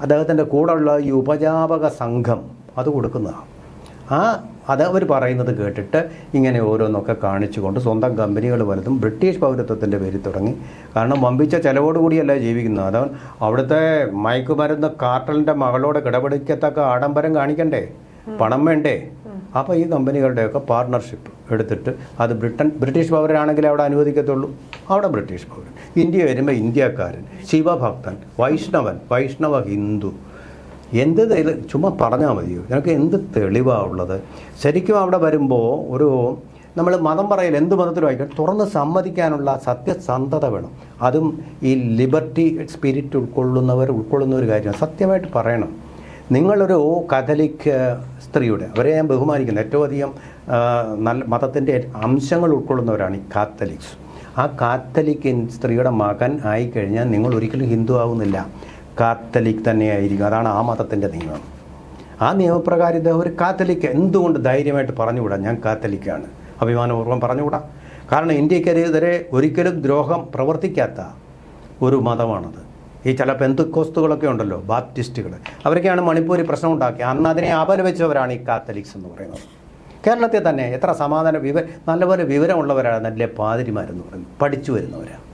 അദ്ദേഹത്തിന്റെ കൂടെയുള്ള ഈ ഉപജാപക സംഘം അത് കൊടുക്കുന്നതാണ്. ആ അത് അവർ പറയുന്നത് കേട്ടിട്ട് ഇങ്ങനെ ഓരോന്നൊക്കെ കാണിച്ചുകൊണ്ട് സ്വന്തം കമ്പനികൾ വലുതും ബ്രിട്ടീഷ് പൗരത്വത്തിന്റെ പേരിൽ തുടങ്ങി. കാരണം വമ്പിച്ച ചിലവോടുകൂടിയല്ല ജീവിക്കുന്നത്. അതവൻ അവിടുത്തെ മയക്കുമരുന്ന് കാർട്ടലിന്റെ മകളോട് കിടപിടിക്കത്തക്ക ആഡംബരം കാണിക്കണ്ടേ? പണം വേണ്ടേ? അപ്പോൾ ഈ കമ്പനികളുടെയൊക്കെ പാർട്ണർഷിപ്പ് എടുത്തിട്ട് അത് ബ്രിട്ടൻ ബ്രിട്ടീഷ് പൗരനാണെങ്കിൽ അവിടെ അനുവദിക്കത്തുള്ളൂ. അവിടെ ബ്രിട്ടീഷ് പൗരൻ. ഇന്ത്യ വരുമ്പോൾ ഇന്ത്യക്കാരൻ ശിവഭക്തൻ വൈഷ്ണവൻ വൈഷ്ണവ ഹിന്ദു എന്ത് ചുമ്മാ പറഞ്ഞാൽ മതിയോ? നിനക്ക് എന്ത് തെളിവാണ് ഉള്ളത്? ശരിക്കും അവിടെ വരുമ്പോൾ ഒരു നമ്മൾ മതം പറയൽ എന്ത് മതത്തിലും ആയിക്കോട്ടെ തുറന്ന് സമ്മതിക്കാനുള്ള സത്യസന്ധത വേണം. അതും ഈ ലിബർട്ടി സ്പിരിറ്റ് ഉൾക്കൊള്ളുന്നവർ ഉൾക്കൊള്ളുന്ന ഒരു കാര്യമാണ്. സത്യമായിട്ട് പറയണം. നിങ്ങളൊരു കഥലിക് സ്ത്രീയുടെ അവരെ ഞാൻ ബഹുമാനിക്കുന്നു. ഏറ്റവും അധികം നല്ല മതത്തിന്റെ അംശങ്ങൾ ഉൾക്കൊള്ളുന്നവരാണ് ഈ കാത്തലിക്സ്. ആ കാത്തലിക് സ്ത്രീയുടെ മകൻ ആയിക്കഴിഞ്ഞാൽ നിങ്ങൾ ഒരിക്കലും ഹിന്ദു ആവുന്നില്ല കാത്തലിക് തന്നെയായിരിക്കും. അതാണ് ആ മതത്തിന്റെ നിയമം. ആ നിയമപ്രകാരം ഇദ്ദേഹം ഒരു കാത്തലിക്ക് എന്തുകൊണ്ട് ധൈര്യമായിട്ട് പറഞ്ഞുകൂടാ? ഞാൻ കാത്തലിക്കാണ്. അഭിമാനപൂർവം പറഞ്ഞുകൂടാ. കാരണം ഇന്ത്യക്കെതിരെ ഒരിക്കലും ദ്രോഹം പ്രവർത്തിക്കാത്ത ഒരു മതമാണത്. ഈ ചില പെന്തുക്കോസ്തുകളൊക്കെ ഉണ്ടല്ലോ ബാപ്റ്റിസ്റ്റുകൾ അവരൊക്കെയാണ് മണിപ്പൂരിൽ പ്രശ്നം ഉണ്ടാക്കിയത് അന്ന് അതിനെ അപലപിച്ചവരാണ് ഈ കാത്തലിക്സ് എന്ന് പറയുന്നത്. കേരളത്തിൽ തന്നെ എത്ര സമാധാന വിവ നല്ലപോലെ വിവരമുള്ളവരാണ് നല്ല പാതിരിമാരെന്ന് പറയുന്നത്. പഠിച്ചു വരുന്നവരാണ്.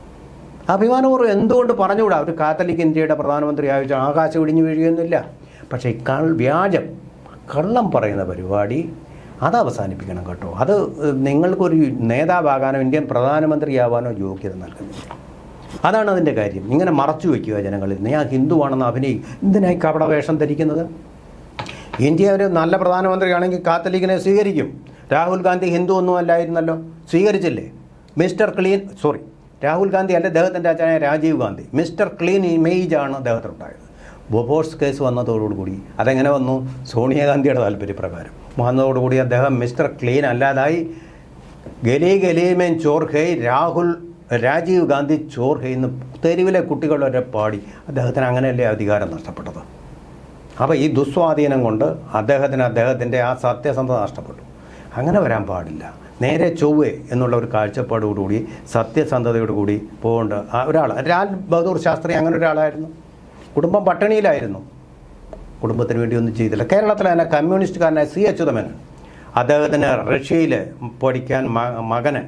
അഭിമാനപൂർവം എന്തുകൊണ്ട് പറഞ്ഞുകൂടാ? ഒരു കാത്തലിക് ഇന്ത്യയുടെ പ്രധാനമന്ത്രി ആവശ്യം ആകാശം ഇടിഞ്ഞു വീഴുകയൊന്നുമില്ല. പക്ഷേ കൾ വ്യാജം കള്ളം പറയുന്ന പരിപാടി അത് അവസാനിപ്പിക്കണം കേട്ടോ. അത് നിങ്ങൾക്കൊരു നേതാവാകാനോ ഇന്ത്യൻ പ്രധാനമന്ത്രിയാവാനോ യോഗ്യത നൽകുന്നില്ല. അതാണ് അതിന്റെ കാര്യം. ഇങ്ങനെ മറച്ചു വയ്ക്കുക ജനങ്ങളിൽ ഞാൻ ഹിന്ദുവാണെന്ന് അഭിനയി എന്തിനായി കപട വേഷം ധരിക്കുന്നത്? ഇന്ത്യ ഒരു നല്ല പ്രധാനമന്ത്രിയാണെങ്കിൽ കാത്തലിക്കിനെ സ്വീകരിക്കും. രാഹുൽ ഗാന്ധി ഹിന്ദു ഒന്നും അല്ലായിരുന്നല്ലോ. സ്വീകരിച്ചില്ലേ? Mister clean sorry Rahul Gandhi അല്ല അദ്ദേഹത്തിന്റെ അച്ഛനായ Rajiv Gandhi. Mister clean image ആണ് അദ്ദേഹത്തിനുണ്ടായത്. ബൊബോഴ്സ് കേസ് വന്നതോടുകൂടി അതെങ്ങനെ വന്നു? സോണിയാഗാന്ധിയുടെ താല്പര്യപ്രകാരം. വന്നതോടുകൂടി അദ്ദേഹം മിസ്റ്റർ ക്ലീൻ അല്ലാതായി. ഗലി ഗലീമേൻ ചോർ ഹേ രാഹുൽ രാജീവ് ഗാന്ധി ചോർ ഹേ എന്ന് തെരുവിലെ കുട്ടികൾ വരെ പാടി അദ്ദേഹത്തിന് അങ്ങനെയല്ലേ അധികാരം നഷ്ടപ്പെട്ടത്? അപ്പോൾ ഈ ദുസ്വാധീനം കൊണ്ട് അദ്ദേഹത്തിന് അദ്ദേഹത്തിന്റെ ആ സത്യസന്ധത നഷ്ടപ്പെട്ടു. അങ്ങനെ വരാൻ പാടില്ല. നേരെ ചൊവ്വേ എന്നുള്ള ഒരു കാഴ്ചപ്പാടോടുകൂടി സത്യസന്ധതയോടുകൂടി പോകേണ്ട ആ ഒരാൾ ലാൽ ബഹദൂർ ശാസ്ത്രി അങ്ങനെ ഒരാളായിരുന്നു. കുടുംബം പട്ടിണിയിലായിരുന്നു. കുടുംബത്തിന് വേണ്ടി ഒന്നും ചെയ്തില്ല. കേരളത്തിലെ തന്നെ കമ്മ്യൂണിസ്റ്റുകാരനായ സി അച്യുതമൻ അദ്ദേഹത്തിന് റഷ്യയിൽ പഠിക്കാൻ മകന്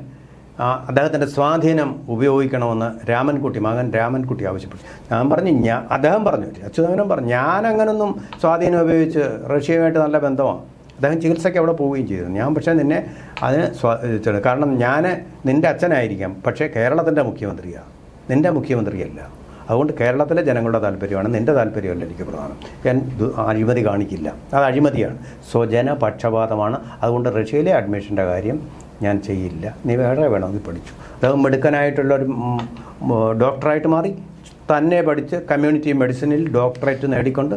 അദ്ദേഹത്തിന്റെ സ്വാധീനം ഉപയോഗിക്കണമെന്ന് രാമൻകുട്ടി മകൻ രാമൻകുട്ടി ആവശ്യപ്പെട്ടു. ഞാൻ പറഞ്ഞു ഞാൻ അദ്ദേഹം പറഞ്ഞു അച്യുതമനും പറഞ്ഞു ഞാൻ അങ്ങനൊന്നും സ്വാധീനം ഉപയോഗിച്ച് റഷ്യയുമായിട്ട് നല്ല ബന്ധമാണ് അദ്ദേഹം ചികിത്സയ്ക്ക് അവിടെ പോവുകയും ചെയ്തു. ഞാൻ പക്ഷേ നിന്നെ അതിന് കാരണം ഞാൻ നിന്റെ അച്ഛനായിരിക്കാം പക്ഷേ കേരളത്തിന്റെ മുഖ്യമന്ത്രിയാണ് നിന്റെ മുഖ്യമന്ത്രിയല്ല. അതുകൊണ്ട് കേരളത്തിലെ ജനങ്ങളുടെ താല്പര്യമാണ് നിന്റെ താല്പര്യമല്ല എനിക്ക് പ്രധാനം. ഞാൻ അഴിമതി കാണിക്കില്ല. അത് അഴിമതിയാണ്. സ്വജനപക്ഷപാതമാണ് അതുകൊണ്ട് റഷ്യയിലെ അഡ്മിഷന്റെ കാര്യം ഞാൻ ചെയ്യില്ല. നീ വേറെ വേണമെങ്കിൽ പഠിച്ചു. അദ്ദേഹം മെടുക്കനായിട്ടുള്ള ഒരു ഉം, ഉം, ഡോക്ടറായിട്ട് മാറി. തന്നെ പഠിച്ച് കമ്മ്യൂണിറ്റി മെഡിസിനിൽ ഡോക്ടറേറ്റ് നേടിക്കൊണ്ട്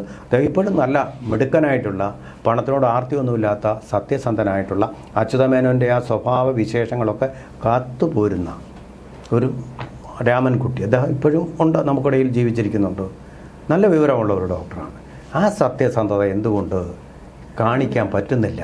ഇപ്പോഴും നല്ല മിടുക്കനായിട്ടുള്ള പണത്തിനോട് ആർത്തിയൊന്നുമില്ലാത്ത സത്യസന്ധനായിട്ടുള്ള അച്യുതമേനോന്റെ ആ സ്വഭാവ വിശേഷങ്ങളൊക്കെ കാത്തുപോരുന്ന ഒരു രാമൻകുട്ടി അദ്ദേഹം ഇപ്പോഴും ഉണ്ട് നമുക്കിടയിൽ ജീവിച്ചിരിക്കുന്നുണ്ട്. നല്ല വിവരമുള്ള ഒരു ഡോക്ടറാണ് ആ സത്യസന്ധത എന്തുകൊണ്ട് കാണിക്കാൻ പറ്റുന്നില്ല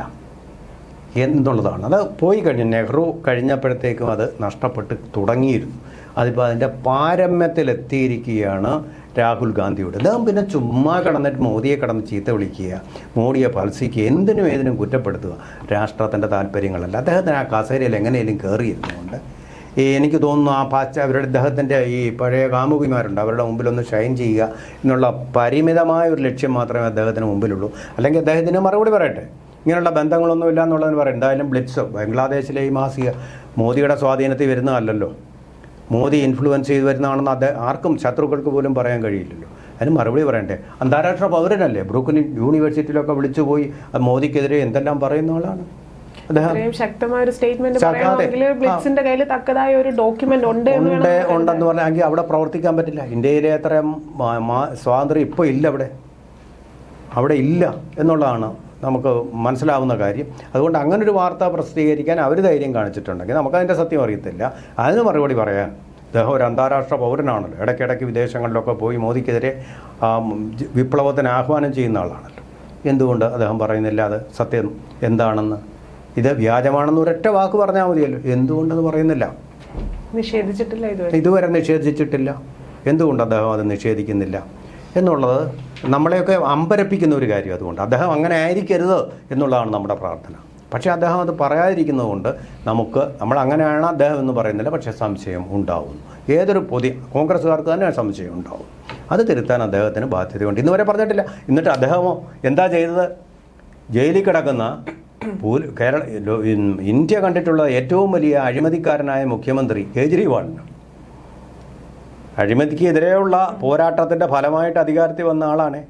എന്നുള്ളതാണ്. അത് പോയി കഴിഞ്ഞു. നെഹ്റു കഴിഞ്ഞപ്പോഴത്തേക്കും അത് നഷ്ടപ്പെട്ട് തുടങ്ങിയിരുന്നു. അതിപ്പോൾ അതിന്റെ പാരമ്യത്തിലെത്തിയിരിക്കുകയാണ് രാഹുൽ ഗാന്ധിയുടെ. അദ്ദേഹം പിന്നെ ചുമ്മാ കടന്നിട്ട് മോദിയെ കടന്ന് ചീത്ത വിളിക്കുക മോഡിയെ പൾസിക്കുക എന്തിനും ഏതിനും കുറ്റപ്പെടുത്തുക രാഷ്ട്രത്തിന്റെ താല്പര്യങ്ങളല്ല. അദ്ദേഹത്തിന് ആ കസേരയിൽ എങ്ങനെയും കയറിയിരുന്നുകൊണ്ട്. ഈ എനിക്ക് തോന്നുന്നു ആ പാച്ച അവരുടെ അദ്ദേഹത്തിന്റെ ഈ പഴയ കാമുകിമാരുണ്ട്. അവരുടെ മുമ്പിലൊന്ന് ഷൈൻ ചെയ്യുക എന്നുള്ള പരിമിതമായ ഒരു ലക്ഷ്യം മാത്രമേ അദ്ദേഹത്തിന് മുമ്പിലുള്ളൂ. അല്ലെങ്കിൽ അദ്ദേഹത്തിന് മറുപടി പറയട്ടെ. ഇങ്ങനെയുള്ള ബന്ധങ്ങളൊന്നുമില്ല എന്നുള്ളതിന് പറയും എന്തായാലും ബ്ലിറ്റ്സ് ബംഗ്ലാദേശിലെ ഈ മാസിക മോദിയുടെ സ്വാധീനത്തിൽ വരുന്നതല്ലല്ലോ. മോദി ഇൻഫ്ലുവൻസ് ചെയ്ത് വരുന്നതാണെന്ന് അദ്ദേഹം ആർക്കും ശത്രുക്കൾക്ക് പോലും പറയാൻ കഴിയില്ലല്ലോ. അതിന് മറുപടി പറയണ്ടേ? അന്താരാഷ്ട്ര പൗരനല്ലേ? ബ്രൂക്കിൻ യൂണിവേഴ്സിറ്റിയിലൊക്കെ വിളിച്ചു പോയി അത് മോദിക്കെതിരെ എന്തെല്ലാം പറയുന്ന ആളാണ്. ശക്തമായ ഒരു സ്റ്റേറ്റ്മെന്റ് കയ്യിൽ തക്കതായ ഒരു ഡോക്യുമെന്റ് ഉണ്ട് ഉണ്ട് ഉണ്ടെന്ന് പറഞ്ഞെങ്കിൽ അവിടെ പ്രവർത്തിക്കാൻ പറ്റില്ല. ഇന്ത്യയിലെ അത്രയും സ്വാതന്ത്ര്യം ഇപ്പോൾ ഇല്ല അവിടെ. അവിടെ ഇല്ല എന്നുള്ളതാണ് നമുക്ക് മനസ്സിലാവുന്ന കാര്യം. അതുകൊണ്ട് അങ്ങനെ ഒരു വാർത്ത പ്രസിദ്ധീകരിക്കാൻ അവർ ധൈര്യം കാണിച്ചിട്ടുണ്ടെങ്കിൽ നമുക്കതിന്റെ സത്യം അറിയത്തില്ല. അതിന് മറുപടി പറയാൻ അദ്ദേഹം ഒരു അന്താരാഷ്ട്ര പൗരനാണല്ലോ. ഇടയ്ക്കിടയ്ക്ക് വിദേശങ്ങളിലൊക്കെ പോയി മോദിക്കെതിരെ വിപ്ലവത്തിന് ആഹ്വാനം ചെയ്യുന്ന ആളാണല്ലോ. എന്തുകൊണ്ട് അദ്ദേഹം പറയുന്നില്ല? അത് സത്യം എന്താണെന്ന്? ഇത് വ്യാജമാണെന്ന് ഒരൊറ്റ വാക്ക് പറഞ്ഞാൽ മതിയല്ലോ. എന്തുകൊണ്ടത് പറയുന്നില്ല? നിഷേധിച്ചിട്ടില്ല ഇതുവരെ. ഇതുവരെ നിഷേധിച്ചിട്ടില്ല. എന്തുകൊണ്ട് അദ്ദേഹം അത് നിഷേധിക്കുന്നില്ല? എന്നുള്ളത് നമ്മളെയൊക്കെ അമ്പരപ്പിക്കുന്ന ഒരു കാര്യം അതുകൊണ്ട്. അദ്ദേഹം അങ്ങനെ ആയിരിക്കരുത് എന്നുള്ളതാണ് നമ്മുടെ പ്രാർത്ഥന. പക്ഷേ അദ്ദേഹം അത് പറയാതിരിക്കുന്നത് കൊണ്ട് നമുക്ക് നമ്മൾ അങ്ങനെയാണ് അദ്ദേഹം എന്ന് പറയുന്നില്ല പക്ഷേ സംശയം ഉണ്ടാവുന്നു. ഏതൊരു പുതിയ കോൺഗ്രസ്സുകാർക്ക് തന്നെ സംശയം ഉണ്ടാവും. അത് തിരുത്താൻ അദ്ദേഹത്തിന് ബാധ്യതയുണ്ട്. ഇന്നുവരെ പറഞ്ഞിട്ടില്ല. എന്നിട്ട് അദ്ദേഹമോ എന്താ ചെയ്തത്? ജയിലിൽ കിടക്കുന്ന കേരള ഇന്ത്യ കണ്ടിട്ടുള്ള ഏറ്റവും വലിയ അഴിമതിക്കാരനായ മുഖ്യമന്ത്രി കേജ്രിവാളിന് അഴിമതിക്കെതിരെയുള്ള പോരാട്ടത്തിന്റെ ഫലമായിട്ട് അധികാരത്തിൽ വന്ന ആളാണ്.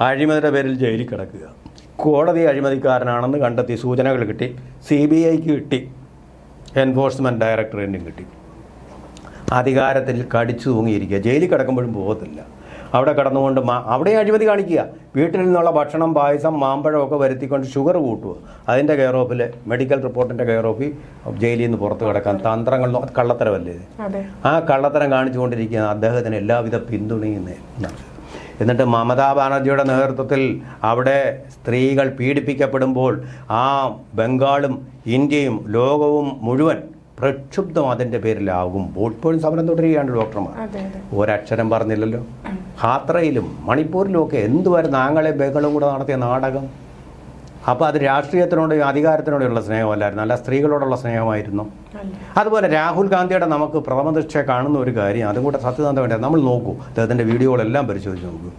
അഴിമതിയുടെ പേരിൽ ജയിലിൽ കിടക്കുക. കോടതി അഴിമതിക്കാരനാണെന്ന് കണ്ടെത്തി സൂചനകൾ കിട്ടി. സി ബി ഐക്ക് കിട്ടി. എൻഫോഴ്സ്മെന്റ് ഡയറക്ടറേറ്റിനും കിട്ടി. അധികാരത്തിൽ കടിച്ചു തൂങ്ങിയിരിക്കുക. ജയിലിൽ കിടക്കുമ്പോഴും പോകത്തില്ല അവിടെ കടന്നുകൊണ്ട് മാ അവിടെ അഴിമതി കാണിക്കുക. വീട്ടിൽ നിന്നുള്ള ഭക്ഷണം പായസം മാമ്പഴമൊക്കെ വരുത്തിക്കൊണ്ട് ഷുഗർ കൂട്ടുക അതിന്റെ കെയർ ഓഫിൽ മെഡിക്കൽ റിപ്പോർട്ടിന്റെ കെയർ ഓഫിൽ ജയിലിൽ നിന്ന് പുറത്ത് കിടക്കാൻ. തന്ത്രങ്ങൾ കള്ളത്തരമല്ലേ ആ കള്ളത്തരം കാണിച്ചുകൊണ്ടിരിക്കുന്ന അദ്ദേഹത്തിന് എല്ലാവിധ പിന്തുണയും നേ- എന്നിട്ട് മമതാ ബാനർജിയുടെ നേതൃത്വത്തിൽ അവിടെ സ്ത്രീകൾ പീഡിപ്പിക്കപ്പെടുമ്പോൾ ആ ബംഗാളും ഇന്ത്യയും ലോകവും മുഴുവൻ പ്രക്ഷുബ്ധം അതിന്റെ പേരിലാകുമ്പോൾ ഇപ്പോഴും സമരം തുടരുകയാണ് ഡോക്ടർമാർ. ഒരക്ഷരം പറഞ്ഞില്ലല്ലോ. ഹാത്രയിലും മണിപ്പൂരിലും ഒക്കെ എന്തുവരെ ആങ്ങളെ ബഹളും കൂടെ നടത്തിയ നാടകം? അപ്പോൾ അത് രാഷ്ട്രീയത്തിനോടും അധികാരത്തിനോടുള്ള സ്നേഹമല്ലായിരുന്നു. അല്ല സ്ത്രീകളോടുള്ള സ്നേഹമായിരുന്നു. അതുപോലെ രാഹുൽ ഗാന്ധിയുടെ നമുക്ക് പ്രഥമദൃഷ്ടിയെ കാണുന്ന ഒരു കാര്യം അതും കൂടെ സത്യസന്ധ വേണ്ട? നമ്മൾ നോക്കൂ അദ്ദേഹത്തിന്റെ വീഡിയോകളെല്ലാം പരിശോധിച്ച് നോക്കൂ.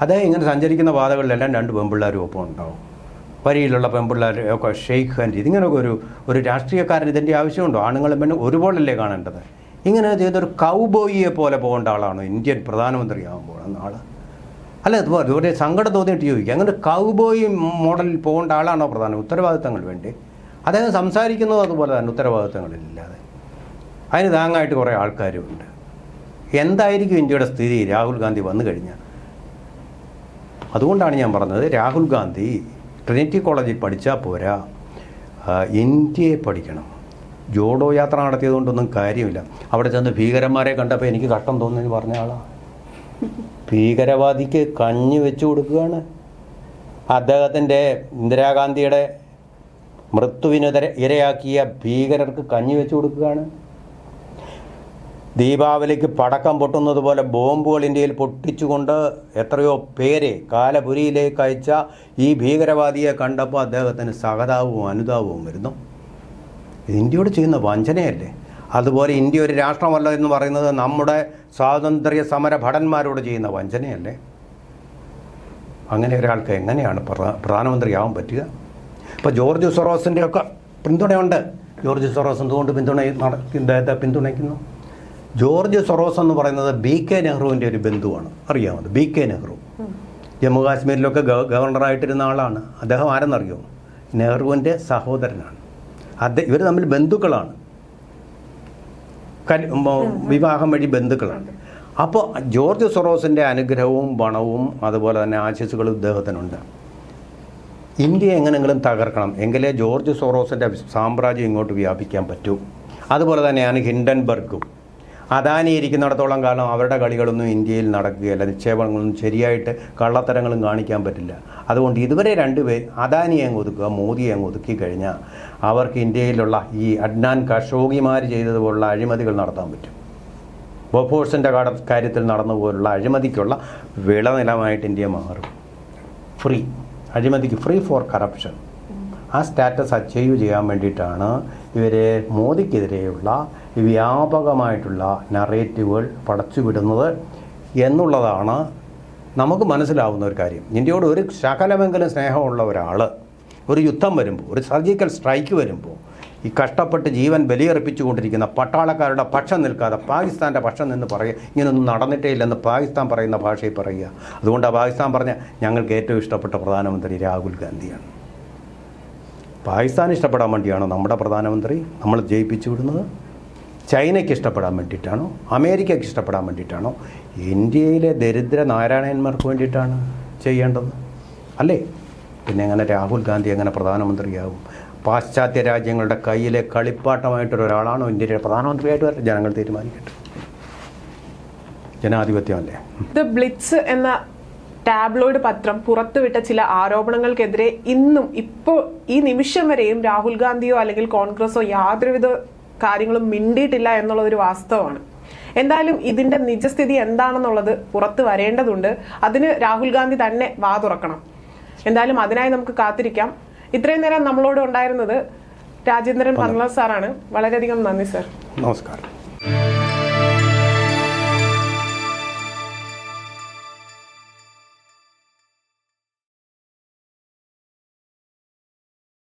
അദ്ദേഹം ഇങ്ങനെ സഞ്ചരിക്കുന്ന പാതകളിലെല്ലാം രണ്ട് പെൺപിള്ളേരും ഒപ്പം ഉണ്ടാവും വരിയിലുള്ള പെൺപിള്ളേർ ഒക്കെ ഷെയ്ഖ് ഹാൻഡ് ഇങ്ങനെയൊക്കെ ഒരു ഒരു രാഷ്ട്രീയക്കാരൻ ഇതിന്റെ ആവശ്യമുണ്ടോ? ആണുങ്ങളും പെണ്ണും ഒരുപോലല്ലേ കാണേണ്ടത്? ഇങ്ങനെ ചെയ്തൊരു കൗബോയിയെ പോലെ പോകേണ്ട ആളാണ് ഇന്ത്യൻ പ്രധാനമന്ത്രിയാകുമ്പോൾ ആ ആൾ അല്ല അതുപോലെ ഒരു സങ്കടം തോന്നിയിട്ട് ചോദിക്കുക അങ്ങനെ കൗബോയി മോഡലിൽ പോകേണ്ട ആളാണോ പ്രധാനം? ഉത്തരവാദിത്തങ്ങൾ വേണ്ടി? അദ്ദേഹം സംസാരിക്കുന്നത് അതുപോലെ തന്നെ ഉത്തരവാദിത്തങ്ങളില്ലാതെ അതിന് താങ്ങായിട്ട് കുറേ ആൾക്കാരുമുണ്ട് എന്തായിരിക്കും ഇന്ത്യയുടെ സ്ഥിതി? രാഹുൽ ഗാന്ധി വന്നു കഴിഞ്ഞാൽ. അതുകൊണ്ടാണ് ഞാൻ പറഞ്ഞത് രാഹുൽ ഗാന്ധി ട്രിനിറ്റി കോളേജിൽ പഠിച്ചാൽ പോരാ. ഇന്ത്യയെ പഠിക്കണം. ജോഡോ യാത്ര നടത്തിയതുകൊണ്ടൊന്നും കാര്യമില്ല. അവിടെ ചെന്ന് ഭീകരന്മാരെ കണ്ടപ്പോൾ എനിക്ക് കഷ്ടം തോന്നുന്നു പറഞ്ഞ ആളാണ് ഭീകരവാദിക്ക് കഞ്ഞി വെച്ചു കൊടുക്കുകയാണ്. അദ്ദേഹത്തിന്റെ ഇന്ദിരാഗാന്ധിയുടെ മൃത്യുവിന് ഇരയാക്കിയ ഭീകരർക്ക് കഞ്ഞി വെച്ചു കൊടുക്കുകയാണ്. ദീപാവലിക്ക് പടക്കം പൊട്ടുന്നത് പോലെ ബോംബുകൾ ഇന്ത്യയിൽ പൊട്ടിച്ചുകൊണ്ട് എത്രയോ പേരെ കാലപുരിയിലേക്ക് അയച്ച ഈ ഭീകരവാദിയെ കണ്ടപ്പോൾ അദ്ദേഹത്തിന് സഹതാപവും അനുതാപവും വരുന്നു. ഇന്ത്യയോട് ചെയ്യുന്ന വഞ്ചനയല്ലേ? അതുപോലെ ഇന്ത്യ ഒരു രാഷ്ട്രമല്ല എന്ന് പറയുന്നത് നമ്മുടെ സ്വാതന്ത്ര്യ സമര ഭടന്മാരോട് ചെയ്യുന്ന വഞ്ചനയല്ലേ? അങ്ങനെ ഒരാൾക്ക് എങ്ങനെയാണ് പ്രധാ- പ്രധാനമന്ത്രിയാവാൻ പറ്റുക? ഇപ്പോൾ ജോർജ് സൊറോസിന്റെ ഒക്കെ പിന്തുണയുണ്ട്. ജോർജ് സൊറോസ് എന്തുകൊണ്ട് പിന്തുണ ഇദ്ദേഹത്തെ പിന്തുണയ്ക്കുന്നു? ജോർജ് സൊറോസ് എന്ന് പറയുന്നത് ബി കെ നെഹ്റുവിന്റെ ഒരു ബന്ധുവാണ്. അറിയാമത് ബി കെ നെഹ്റു. ജമ്മു കാശ്മീരിലൊക്കെ ഗവ ഗവർണറായിട്ടിരുന്ന ആളാണ്. അദ്ദേഹം ആരെന്നറിയോ? നെഹ്റുവിന്റെ സഹോദരനാണ്. അദ്ദേഹം ഇവർ തമ്മിൽ ബന്ധുക്കളാണ്. വിവാഹം വഴി ബന്ധുക്കളാണ്. അപ്പോൾ ജോർജ് സൊറോസിന്റെ അനുഗ്രഹവും പണവും അതുപോലെ തന്നെ ആശിസുകളും ഇദ്ദേഹത്തിനുണ്ട്. ഇന്ത്യ എങ്ങനെങ്കിലും തകർക്കണം. എങ്കിലേ ജോർജ് സൊറോസിന്റെ സാമ്രാജ്യം ഇങ്ങോട്ട് വ്യാപിക്കാൻ പറ്റൂ. അതുപോലെ തന്നെയാണ് ഹിൻഡൻബർഗും. അദാനി ഇരിക്കുന്നിടത്തോളം കാലം അവരുടെ കളികളൊന്നും ഇന്ത്യയിൽ നടക്കുകയില്ല. നിക്ഷേപങ്ങളൊന്നും ശരിയായിട്ട് കള്ളത്തരങ്ങളും കാണിക്കാൻ പറ്റില്ല. അതുകൊണ്ട് ഇതുവരെ രണ്ടുപേർ അദാനിയെ അങ്ങ് ഒതുക്കുക മോദിയെ അങ്ങ് ഒതുക്കി കഴിഞ്ഞാൽ അവർക്ക് ഇന്ത്യയിലുള്ള ഈ അഡ്നാൻ കഷോഗിമാർ ചെയ്തതുപോലുള്ള അഴിമതികൾ നടത്താൻ പറ്റും. ബൊഫോഴ്സിന്റെ കാര്യത്തിൽ നടന്നുപോലുള്ള അഴിമതിക്കുള്ള വിളനിലമായിട്ട് ഇന്ത്യ മാറും. ഫ്രീ അഴിമതിക്ക് ഫ്രീ ഫോർ കറപ്ഷൻ ആ സ്റ്റാറ്റസ് അച്ചീവ് ചെയ്യാൻ വേണ്ടിയിട്ടാണ് ഇവർ മോദിക്കെതിരെയുള്ള വ്യാപകമായിട്ടുള്ള നറേറ്റീവുകൾ പടച്ചുവിടുന്നത് എന്നുള്ളതാണ് നമുക്ക് മനസ്സിലാവുന്ന ഒരു കാര്യം. ഇന്ത്യയോട് ഒരു ശകലമെങ്കിലും സ്നേഹമുള്ള ഒരാൾ ഒരു യുദ്ധം വരുമ്പോൾ ഒരു സർജിക്കൽ സ്ട്രൈക്ക് വരുമ്പോൾ ഈ കഷ്ടപ്പെട്ട് ജീവൻ ബലിയർപ്പിച്ചുകൊണ്ടിരിക്കുന്ന പട്ടാളക്കാരുടെ പക്ഷം നിൽക്കാതെ പാകിസ്ഥാന്റെ പക്ഷം നിന്ന് പറയുക ഇങ്ങനൊന്നും നടന്നിട്ടേ ഇല്ലെന്ന് പാകിസ്ഥാൻ പറയുന്ന ഭാഷയിൽ പറയുക. അതുകൊണ്ടാണ് പാകിസ്ഥാൻ പറഞ്ഞ ഞങ്ങൾക്ക് ഏറ്റവും ഇഷ്ടപ്പെട്ട പ്രധാനമന്ത്രി രാഹുൽ ഗാന്ധിയാണ്. പാകിസ്ഥാൻ ഇഷ്ടപ്പെടാൻ വേണ്ടിയാണോ നമ്മുടെ പ്രധാനമന്ത്രി നമ്മൾ ജയിപ്പിച്ചു വിടുന്നത്? ചൈനയ്ക്ക് ഇഷ്ടപ്പെടാൻ വേണ്ടിയിട്ടാണോ? അമേരിക്കയ്ക്ക് ഇഷ്ടപ്പെടാൻ വേണ്ടിയിട്ടാണോ? ഇന്ത്യയിലെ ദരിദ്ര നാരായണന്മാർക്ക് വേണ്ടിയിട്ടാണ് ചെയ്യേണ്ടത്. അല്ലേ? പിന്നെ എങ്ങനെ രാഹുൽ ഗാന്ധി എങ്ങനെ പ്രധാനമന്ത്രിയാകും? പാശ്ചാത്യ രാജ്യങ്ങളുടെ കയ്യിലെ കളിപ്പാട്ടമായിട്ടൊരാളാണോ ഇന്ത്യയുടെ പ്രധാനമന്ത്രിയായിട്ട് വരെ ജനങ്ങൾ തീരുമാനിക്കട്ടെ. ജനാധിപത്യമല്ലേ? ദ ബ്ലിറ്റ്സ് എന്ന ടാബ്ലോയിഡ് പത്രം പുറത്തുവിട്ട ചില ആരോപണങ്ങൾക്കെതിരെ ഇന്നും ഇപ്പോൾ ഈ നിമിഷം വരെയും രാഹുൽ ഗാന്ധിയോ അല്ലെങ്കിൽ കോൺഗ്രസോ യാതൊരുവിധ കാര്യങ്ങളും മിണ്ടിയിട്ടില്ല എന്നുള്ളത് ഒരു വാസ്തവമാണ്. എന്തായാലും ഇതിന്റെ നിജസ്ഥിതി എന്താണെന്നുള്ളത് പുറത്തു വരേണ്ടതുണ്ട്. അതിന് രാഹുൽ ഗാന്ധി തന്നെ വാ തുറക്കണം. എന്തായാലും അതിനായി നമുക്ക് കാത്തിരിക്കാം. ഇത്രയും നേരം നമ്മളോട് ഉണ്ടായിരുന്നത് രാജേന്ദ്രൻ പന്മ സാറാണ്. വളരെയധികം നന്ദി സർ. നമസ്കാരം.